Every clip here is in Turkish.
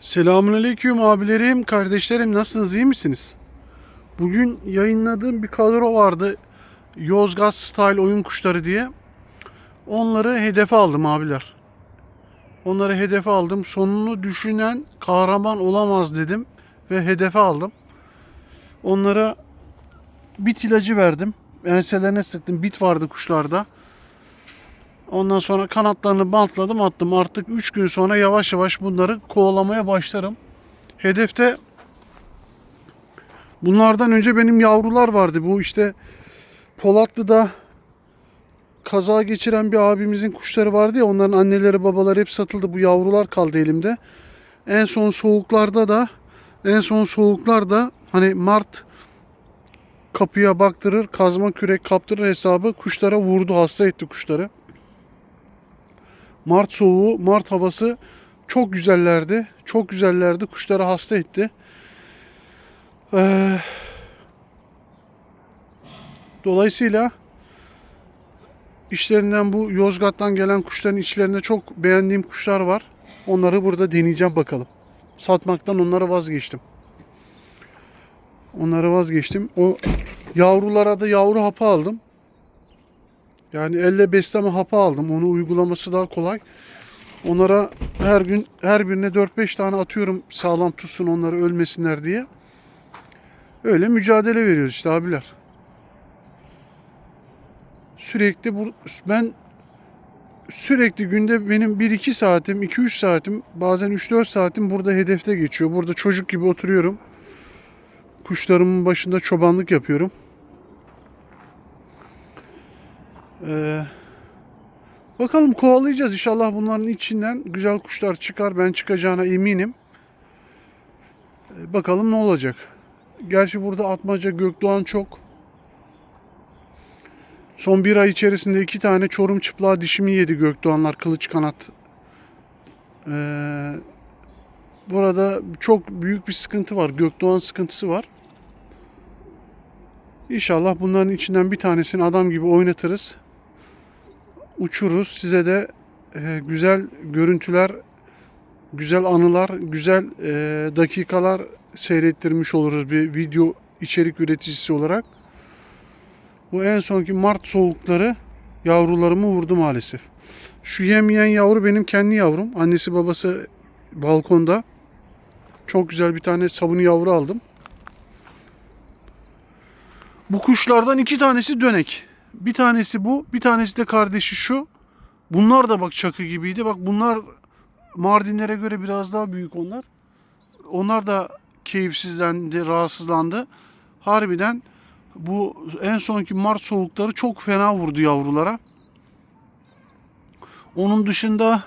Selamünaleyküm abilerim, kardeşlerim nasılsınız, iyi misiniz? Bugün yayınladığım bir kadro vardı. Yozgat Style oyun kuşları diye. Onları hedefe aldım abiler. Onları hedefe aldım. Sonunu düşünen kahraman olamaz dedim ve hedefe aldım. Onlara bit ilacı verdim. Enselerine sıktım. Bit vardı kuşlarda. Ondan sonra kanatlarını bantladım attım. Artık 3 gün sonra yavaş yavaş bunları kovalamaya başlarım. Hedefte bunlardan önce benim yavrular vardı. Bu işte Polatlı'da kaza geçiren bir abimizin kuşları vardı ya onların anneleri babaları hep satıldı. Bu yavrular kaldı elimde. En son soğuklarda da en son soğuklarda hani Mart kapıya baktırır, kazma kürek kaptırır hesabı kuşlara vurdu, hasta etti kuşları. Mart soğuğu, Mart havası çok güzellerdi. Çok güzellerdi. Kuşları hasta etti. Ee, dolayısıyla işlerinden bu Yozgat'tan gelen kuşların içlerinde çok beğendiğim kuşlar var. Onları burada deneyeceğim bakalım. Satmaktan onlara vazgeçtim. Onlara vazgeçtim. O yavrulara da yavru hapı aldım. Yani elle besleme hapı aldım. Onu uygulaması daha kolay. Onlara her gün her birine 4-5 tane atıyorum sağlam tutsun onları ölmesinler diye. Öyle mücadele veriyoruz işte abiler. Sürekli bu ben sürekli günde benim 1-2 saatim, 2-3 saatim, bazen 3-4 saatim burada hedefte geçiyor. Burada çocuk gibi oturuyorum. Kuşlarımın başında çobanlık yapıyorum. Ee, bakalım kovalayacağız inşallah bunların içinden güzel kuşlar çıkar. Ben çıkacağına eminim. Ee, bakalım ne olacak. Gerçi burada atmaca gökdoğan çok. Son bir ay içerisinde iki tane çorum çıplağı dişimi yedi gökdoğanlar kılıç kanat. Ee, burada çok büyük bir sıkıntı var. Gökdoğan sıkıntısı var. İnşallah bunların içinden bir tanesini adam gibi oynatırız uçuruz. Size de e, güzel görüntüler, güzel anılar, güzel e, dakikalar seyrettirmiş oluruz bir video içerik üreticisi olarak. Bu en sonki Mart soğukları yavrularımı vurdu maalesef. Şu yem yiyen yavru benim kendi yavrum. Annesi babası balkonda. Çok güzel bir tane sabuni yavru aldım. Bu kuşlardan iki tanesi dönek. Bir tanesi bu, bir tanesi de kardeşi şu. Bunlar da bak çakı gibiydi. Bak bunlar Mardinlere göre biraz daha büyük onlar. Onlar da keyifsizlendi, rahatsızlandı. Harbiden bu en sonki Mart soğukları çok fena vurdu yavrulara. Onun dışında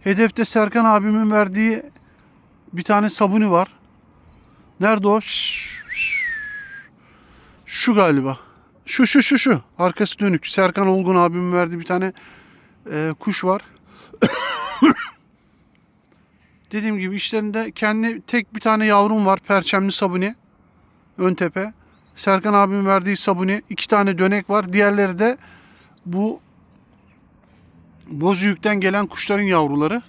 hedefte Serkan abimin verdiği bir tane sabuni var. Nerede o? Şu galiba. Şu şu şu şu. Arkası dönük. Serkan Olgun abimin verdiği bir tane e, kuş var. Dediğim gibi işlerinde kendi tek bir tane yavrum var. Perçemli sabuni. Ön tepe. Serkan abimin verdiği sabuni. iki tane dönek var. Diğerleri de bu Bozüyük'ten gelen kuşların yavruları.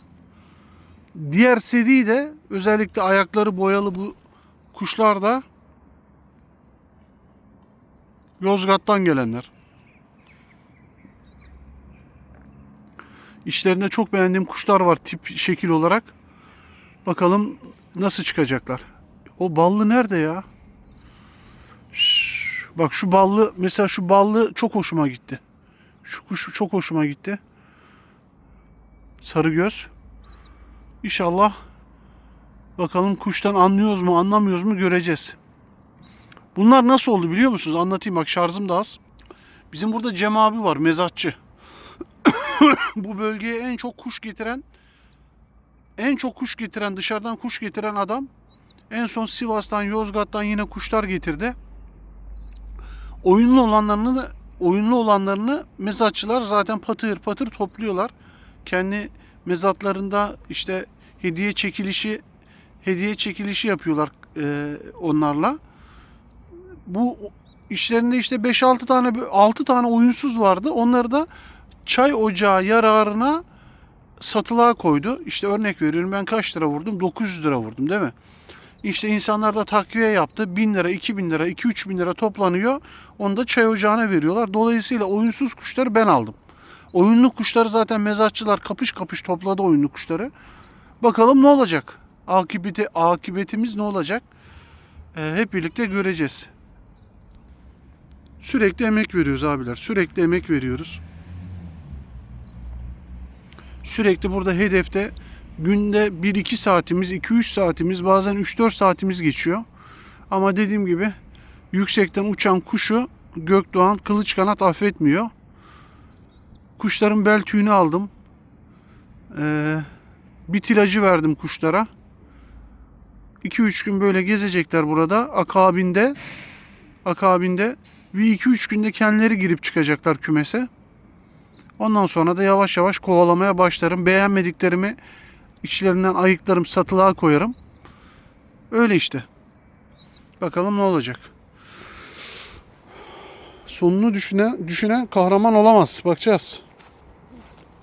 Diğer seri de özellikle ayakları boyalı bu kuşlar da Yozgat'tan gelenler. İşlerinde çok beğendiğim kuşlar var tip şekil olarak. Bakalım nasıl çıkacaklar. O ballı nerede ya? Şşş, bak şu ballı mesela şu ballı çok hoşuma gitti. Şu kuş çok hoşuma gitti. Sarı göz. İnşallah bakalım kuştan anlıyoruz mu anlamıyoruz mu göreceğiz. Bunlar nasıl oldu biliyor musunuz? Anlatayım bak şarjım da az. Bizim burada Cem abi var mezatçı. Bu bölgeye en çok kuş getiren en çok kuş getiren dışarıdan kuş getiren adam en son Sivas'tan Yozgat'tan yine kuşlar getirdi. Oyunlu olanlarını oyunlu olanlarını mezatçılar zaten patır patır topluyorlar. Kendi mezatlarında işte hediye çekilişi hediye çekilişi yapıyorlar e, onlarla bu işlerinde işte 5-6 tane 6 tane oyunsuz vardı. Onları da çay ocağı yararına satılığa koydu. İşte örnek veriyorum ben kaç lira vurdum? 900 lira vurdum değil mi? İşte insanlar da takviye yaptı. 1000 lira, 2000 lira, 2-3 bin lira toplanıyor. Onu da çay ocağına veriyorlar. Dolayısıyla oyunsuz kuşları ben aldım. Oyunlu kuşları zaten mezatçılar kapış kapış topladı oyunlu kuşları. Bakalım ne olacak? Akıbeti, akıbetimiz ne olacak? Ee, hep birlikte göreceğiz. Sürekli emek veriyoruz abiler. Sürekli emek veriyoruz. Sürekli burada hedefte günde 1-2 saatimiz, 2-3 saatimiz, bazen 3-4 saatimiz geçiyor. Ama dediğim gibi yüksekten uçan kuşu Gökdoğan kılıç kanat affetmiyor. Kuşların bel tüyünü aldım. Ee, bir tilacı verdim kuşlara. 2-3 gün böyle gezecekler burada. Akabinde akabinde bir 2-3 günde kendileri girip çıkacaklar kümese. Ondan sonra da yavaş yavaş kovalamaya başlarım. Beğenmediklerimi içlerinden ayıklarım, satılığa koyarım. Öyle işte. Bakalım ne olacak. Sonunu düşünen, düşünen kahraman olamaz. Bakacağız.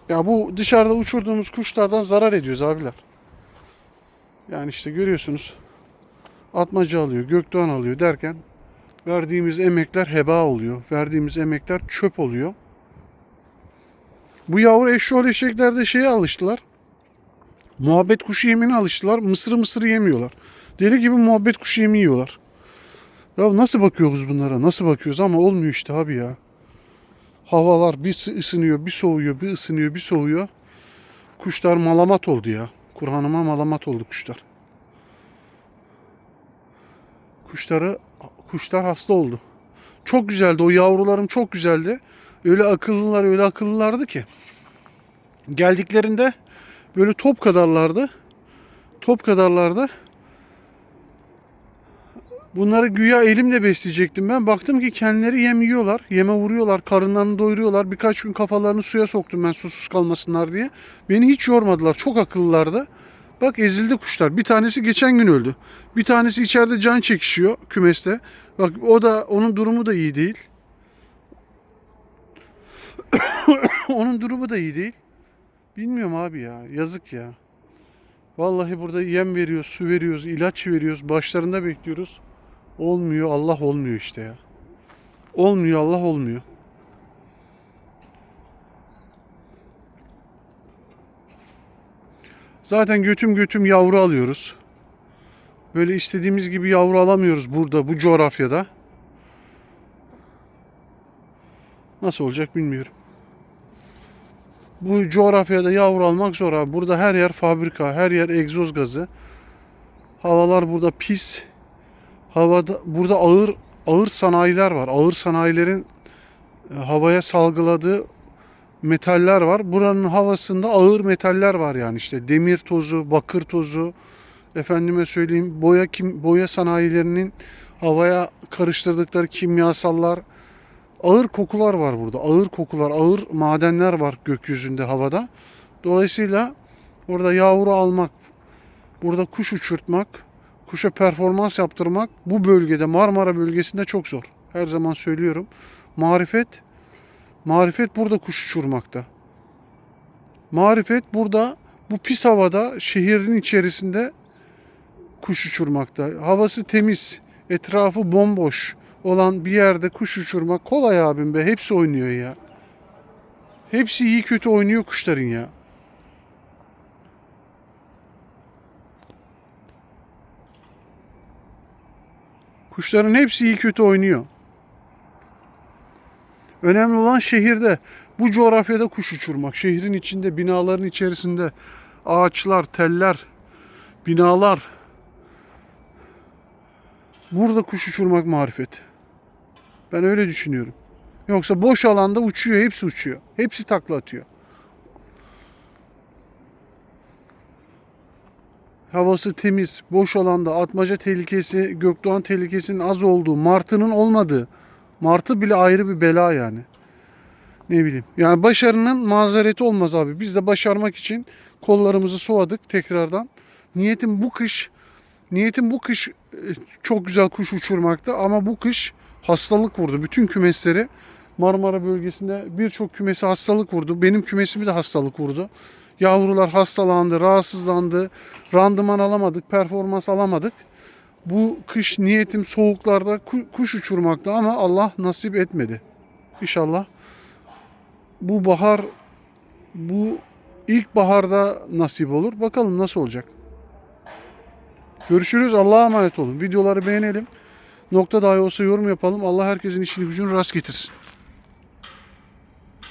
Ya bu dışarıda uçurduğumuz kuşlardan zarar ediyoruz abiler. Yani işte görüyorsunuz. Atmaca alıyor, gökdoğan alıyor derken verdiğimiz emekler heba oluyor. Verdiğimiz emekler çöp oluyor. Bu yavru eşşoğlu eşekler de şeye alıştılar. Muhabbet kuşu yemine alıştılar. Mısırı mısırı yemiyorlar. Deli gibi muhabbet kuşu yemi yiyorlar. Ya nasıl bakıyoruz bunlara? Nasıl bakıyoruz ama olmuyor işte abi ya. Havalar bir ısınıyor, bir soğuyor, bir ısınıyor, bir soğuyor. Kuşlar malamat oldu ya. Kur'an'ıma malamat oldu kuşlar. Kuşları kuşlar hasta oldu. Çok güzeldi o yavrularım çok güzeldi. Öyle akıllılar öyle akıllılardı ki. Geldiklerinde böyle top kadarlardı. Top kadarlardı. Bunları güya elimle besleyecektim ben. Baktım ki kendileri yem yiyorlar. Yeme vuruyorlar. Karınlarını doyuruyorlar. Birkaç gün kafalarını suya soktum ben susuz kalmasınlar diye. Beni hiç yormadılar. Çok akıllılardı. Bak ezildi kuşlar. Bir tanesi geçen gün öldü. Bir tanesi içeride can çekişiyor kümeste. Bak o da onun durumu da iyi değil. onun durumu da iyi değil. Bilmiyorum abi ya. Yazık ya. Vallahi burada yem veriyoruz, su veriyoruz, ilaç veriyoruz. Başlarında bekliyoruz. Olmuyor, Allah olmuyor işte ya. Olmuyor, Allah olmuyor. Zaten götüm götüm yavru alıyoruz. Böyle istediğimiz gibi yavru alamıyoruz burada, bu coğrafyada. Nasıl olacak bilmiyorum. Bu coğrafyada yavru almak zor abi. Burada her yer fabrika, her yer egzoz gazı. Havalar burada pis. Havada burada ağır ağır sanayiler var. Ağır sanayilerin e, havaya salgıladığı metaller var. Buranın havasında ağır metaller var yani işte demir tozu, bakır tozu, efendime söyleyeyim boya kim boya sanayilerinin havaya karıştırdıkları kimyasallar, ağır kokular var burada. Ağır kokular, ağır madenler var gökyüzünde, havada. Dolayısıyla orada yavru almak, burada kuş uçurtmak, kuşa performans yaptırmak bu bölgede Marmara bölgesinde çok zor. Her zaman söylüyorum. Marifet marifet burada kuş uçurmakta. Marifet burada bu pis havada şehrin içerisinde kuş uçurmakta. Havası temiz, etrafı bomboş olan bir yerde kuş uçurmak kolay abim be. Hepsi oynuyor ya. Hepsi iyi kötü oynuyor kuşların ya. Kuşların hepsi iyi kötü oynuyor. Önemli olan şehirde, bu coğrafyada kuş uçurmak. Şehrin içinde, binaların içerisinde ağaçlar, teller, binalar. Burada kuş uçurmak marifet. Ben öyle düşünüyorum. Yoksa boş alanda uçuyor, hepsi uçuyor. Hepsi takla atıyor. Havası temiz, boş alanda atmaca tehlikesi, gökdoğan tehlikesinin az olduğu, martının olmadığı. Martı bile ayrı bir bela yani. Ne bileyim. Yani başarının mazereti olmaz abi. Biz de başarmak için kollarımızı soğadık tekrardan. Niyetim bu kış niyetim bu kış e, çok güzel kuş uçurmakta ama bu kış hastalık vurdu. Bütün kümesleri Marmara bölgesinde birçok kümesi hastalık vurdu. Benim kümesimi de hastalık vurdu. Yavrular hastalandı, rahatsızlandı. Randıman alamadık, performans alamadık. Bu kış niyetim soğuklarda ku- kuş uçurmakta ama Allah nasip etmedi. İnşallah bu bahar bu ilk baharda nasip olur. Bakalım nasıl olacak. Görüşürüz. Allah'a emanet olun. Videoları beğenelim. Nokta dahi olsa yorum yapalım. Allah herkesin işini gücünü rast getirsin.